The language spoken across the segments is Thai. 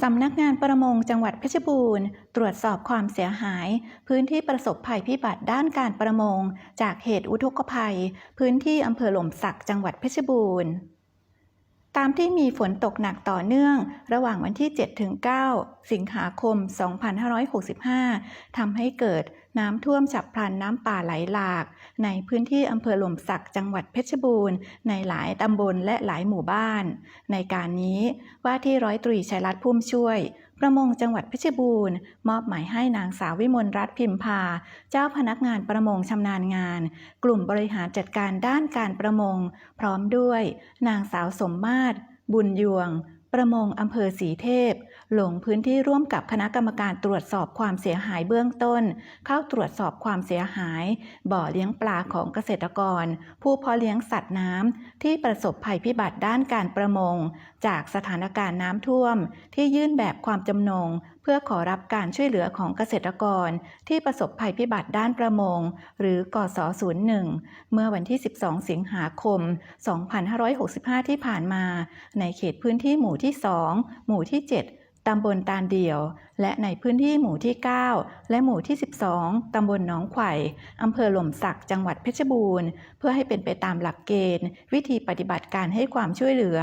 สำนักงานประมงจังหวัดเพชรบูรณ์ ตรวจสอบความเสียหาย พื้นที่ประสบภัยพิบัติด้านการประมง จากเหตุอุทกภัย พื้นที่อำเภอหล่มสักจังหวัดเพชรบูรณ์ ตามที่มีฝนตกหนักต่อเนื่อง ระหว่างวันที่ 7-9 สิงหาคม 2565 ทำให้เกิดน้ำท่วมฉับพลันน้ำป่าไหลหลาก ในพื้นที่อำเภอหล่มสักจังหวัดเพชรบูรณ์ ในหลายตำบลและหลายหมู่บ้าน ในการนี้ว่าที่ร้อยตรีชัยรัตน์พุ่มช่วย ประมงจังหวัดเพชรบูรณ์ มอบหมายให้นางสาววิมลรัตน์พิมพา เจ้าพนักงานประมงชำนาญงาน กลุ่มบริหารจัดการด้านการประมง พร้อมด้วย นางสาวสมมาตรบุญยวง ประมงอำเภอสีเทพ ลงพื้นที่ร่วมกับคณะกรรมการตรวจสอบความเสียหายเบื้องต้น เข้าตรวจสอบความเสียหาย บ่อเลี้ยงปลาของเกษตรกร ผู้เพาะเลี้ยงสัตว์น้ำที่ประสบภัยพิบัติด้านการประมง จากสถานการณ์น้ำท่วม ที่ยื่นแบบความจำนงเพื่อขอรับการช่วยเหลือของเกษตรกรที่ประสบภัยพิบัติด้านประมง หรือกส01 เมื่อวันที่ 12 สิงหาคม 2565 ที่ผ่านมา ในเขตพื้นที่หมู่ที่ 2 หมู่ที่ 7 ตำบลตาลเดี่ยว และในพื้นที่หมู่ที่ 9 และหมู่ที่ 12 ตำบลหนองไข่อำเภอหล่มสัก จังหวัดเพชรบูรณ์ เพื่อให้เป็นไปตามหลักเกณฑ์ วิธีปฏิบัติการให้ความช่วยเหลือ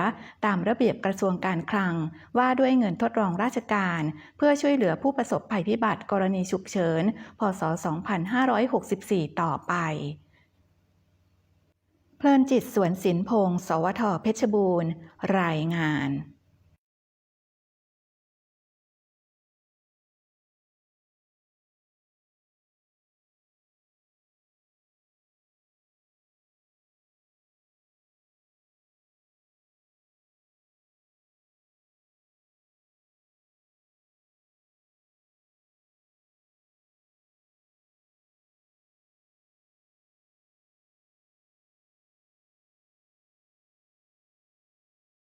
ตามระเบียบกระทรวงการคลัง ว่าด้วยเงินทดลองราชการ เพื่อช่วยเหลือผู้ประสบภัยพิบัติกรณีฉุกเฉิน พศ 2564 ต่อไปเพลินจิตสวนสินพงศ์สวทเพชรบูรณ์ รายงาน